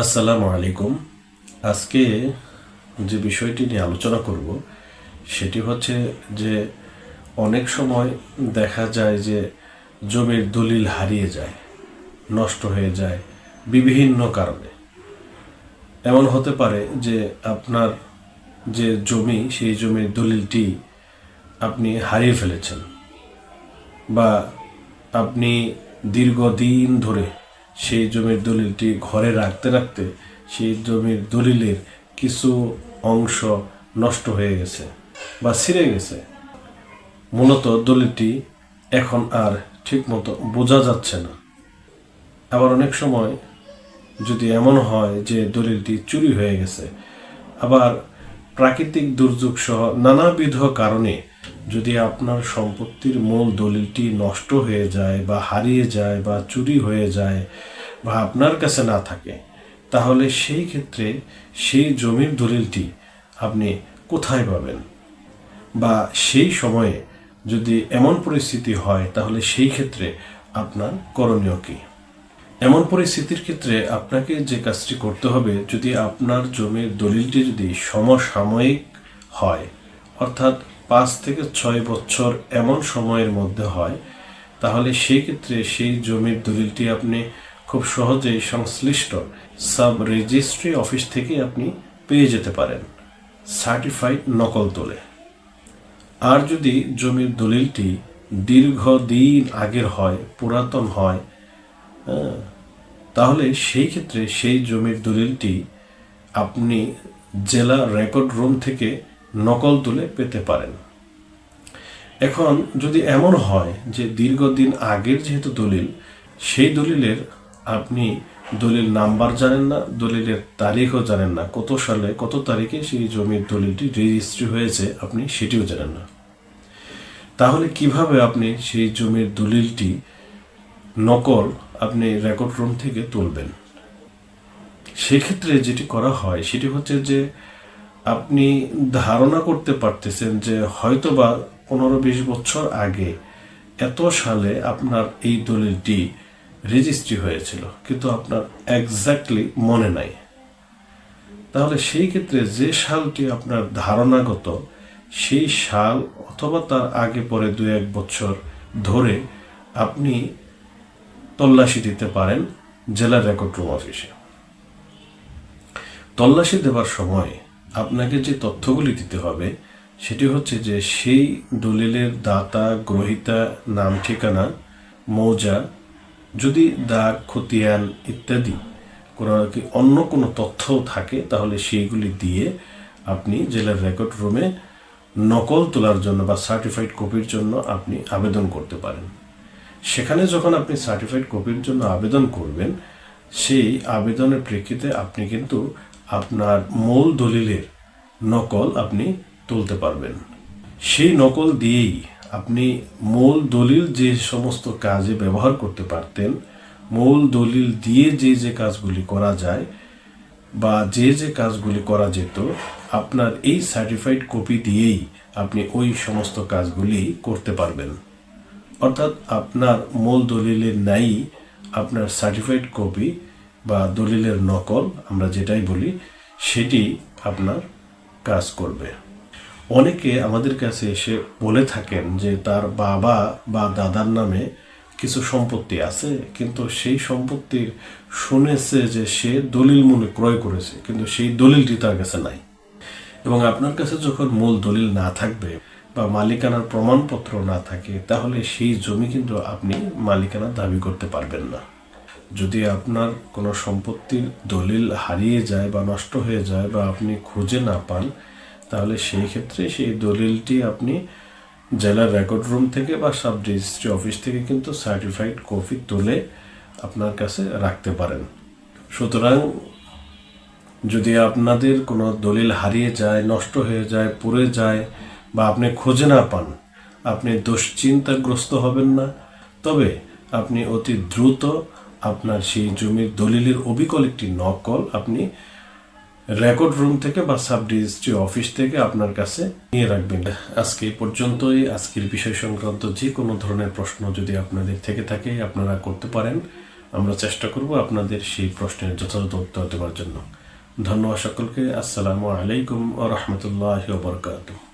আসসালামু আলাইকুম। আজকে যে বিষয়টি নিয়ে আলোচনা করব, সেটি হচ্ছে যে অনেক সময় দেখা যায় যে জমির দলিল হারিয়ে যায়, নষ্ট হয়ে যায় বিভিন্ন কারণে। এমন হতে পারে যে আপনার যে জমি, সেই জমির দলিলটি আপনি হারিয়ে ফেলেছেন বা আপনি দীর্ঘদিন ধরে সেই জমির দলিলটি ঘরে রাখতে রাখতে সেই জমির দলিলের কিছু অংশ নষ্ট হয়ে গেছে বা ছিঁড়ে গেছে। মূলত দলিলটি এখন আর ঠিকমতো বোঝা যাচ্ছে না। আবার অনেক সময় যদি এমন হয় যে দলিলটি চুরি হয়ে গেছে, আবার প্রাকৃতিক দুর্যোগ সহ নানাবিধ কারণে যদি আপনার সম্পত্তির মূল দলিলটি নষ্ট হয়ে যায় বা হারিয়ে যায় বা চুরি হয়ে যায় বা আপনার কাছে না থাকে, তাহলে সেই ক্ষেত্রে সেই জমির দলিলটি আপনি কোথায় পাবেন? বা সেই সময়ে যদি এমন পরিস্থিতি হয়, তাহলে সেই ক্ষেত্রে আপনার করণীয় কী? এমন পরিস্থিতির ক্ষেত্রে আপনাকে যে কাজটি করতে হবে, যদি আপনার জমির দলিলটি যদি সমসাময়িক হয়, অর্থাৎ পাঁচ থেকে ছয় বছর এমন সময়ের মধ্যে হয় তাহলে সেই ক্ষেত্রে সেই জমির দলিলটি আপনি খুব সহজেই সংশ্লিষ্ট সাব রেজিস্ট্রি অফিস থেকে আপনি পেয়ে যেতে পারেন সার্টিফাইড নকল তোলে আর যদি জমির দলিলটি দীর্ঘদিন আগের হয় পুরাতন হয় হ্যাঁ, তাহলে সেই ক্ষেত্রে সেই জমির দলিলটি আপনি জেলা রেকর্ড রুম থেকে নকল তুলে পেতে পারেন। এখন যদি এমন হয় যে দীর্ঘদিন আগের যেহেতু দলিল, সেই দলিলের আপনি দলিল নাম্বার জানেন না, দলিলের তারিখও জানেন না, কত সালে, কত তারিখে সেই জমির দলিলটি রেজিস্ট্রি হয়েছে আপনি সেটিও জানেন না। তাহলে কীভাবে আপনি সেই জমির দলিলটি নকল আপনি রেকর্ড রুম থেকে তুলবেন? সেক্ষেত্রে যেটি করা হয়, সেটি হচ্ছে যে আপনি ধারণা করতে পারতেছেন যে হয়তোবা পনেরো বিশ বছর আগে এত সালে আপনার এই দলিলটি রেজিস্ট্রি হয়েছিল, কিন্তু আপনার এক্স্যাক্টলি মনে নাই। তাহলে সেই ক্ষেত্রে যে সালটি আপনার ধারণাগত, সেই সাল অথবা তার আগে পরে দু এক বছর ধরে আপনি তল্লাশি দিতে পারেন জেলা রেকর্ড রুম অফিসে। তল্লাশি দেবার সময় আপনাকে যে তথ্যগুলি দিতে হবে, সেটি হচ্ছে যে সেই দলিলের দাতা, গ্রহিতা, নাম, ঠিকানা, মৌজা, যদি দাগ, খতিয়ান ইত্যাদি কোনো কি অন্য কোনো তথ্য থাকে, তাহলে সেইগুলি দিয়ে আপনি জেলার রেকর্ড রুমে নকল তোলার জন্য বা সার্টিফাইড কপির জন্য আপনি আবেদন করতে পারেন। সেখানে যখন আপনি সার্টিফাইড কপির জন্য আবেদন করবেন, সেই আবেদনের প্রেক্ষিতে আপনি কিন্তু আপনার মূল দলিলের নকল আপনি তুলতে পারবেন। সেই নকল দিয়েই আপনি মূল দলিল যে সমস্ত কাজে ব্যবহার করতে পারতেন, মূল দলিল দিয়ে যে যে কাজগুলি করা যায় বা যে যে কাজগুলি করা যেত, আপনার এই সার্টিফাইড কপি দিয়েই আপনি ওই সমস্ত কাজগুলি করতে পারবেন। অর্থাৎ আপনার মূল দলিলের নাই আপনার সার্টিফাইড কপি বা দলিলের নকল, আমরা যেটাই বলি, সেটি আপনার কাজ করবে। অনেকে আমাদের কাছে এসে বলে থাকেন যে তার বাবা বা দাদার নামে কিছু সম্পত্তি আছে, কিন্তু সেই সম্পত্তির শুনেছে যে সে দলিল মূল্যে ক্রয় করেছে, কিন্তু সেই দলিলটি তার কাছে নাই। এবং আপনার কাছে যখন মূল দলিল না থাকবে বা মালিকানার প্রমাণপত্র না থাকে, তাহলে সেই জমি কিন্তু আপনি মালিকানা দাবি করতে পারবেন না। যদি আপনার কোনো সম্পত্তির দলিল হারিয়ে যায় বা নষ্ট হয়ে যায় বা আপনি খুঁজে না পান, তাহলে সেই ক্ষেত্রে সেই দলিলটি আপনি জেলার রেকর্ড রুম থেকে বা সাব রেজিস্ট্রি অফিস থেকে কিন্তু সার্টিফাইড কপি তুলে আপনার কাছে রাখতে পারেন। সুতরাং যদি আপনাদের কোনো দলিল হারিয়ে যায়, নষ্ট হয়ে যায়, পড়ে যায় বা আপনি খুঁজে না পান, আপনি দুশ্চিন্তাগ্রস্ত হবেন না। তবে আপনি অতি দ্রুত আপনার সেই জমির দলিলের অবিকল একটি নকল আপনি রেকর্ড রুম থেকে বা সাব রেজিস্ট্রি অফিস থেকে আপনার কাছে নিয়ে রাখবেন। আজকে এই পর্যন্তই। আজকের বিষয় সংক্রান্ত যে কোনো ধরনের প্রশ্ন যদি আপনাদের থেকে থাকে, আপনারা করতে পারেন। আমরা চেষ্টা করব আপনাদের সেই প্রশ্নের যথাযথ উত্তর দেওয়ার জন্য। ধন্যবাদ সকলকে। আসসালামু আলাইকুম ও রহমতুল্লাহ বরকাতুহ।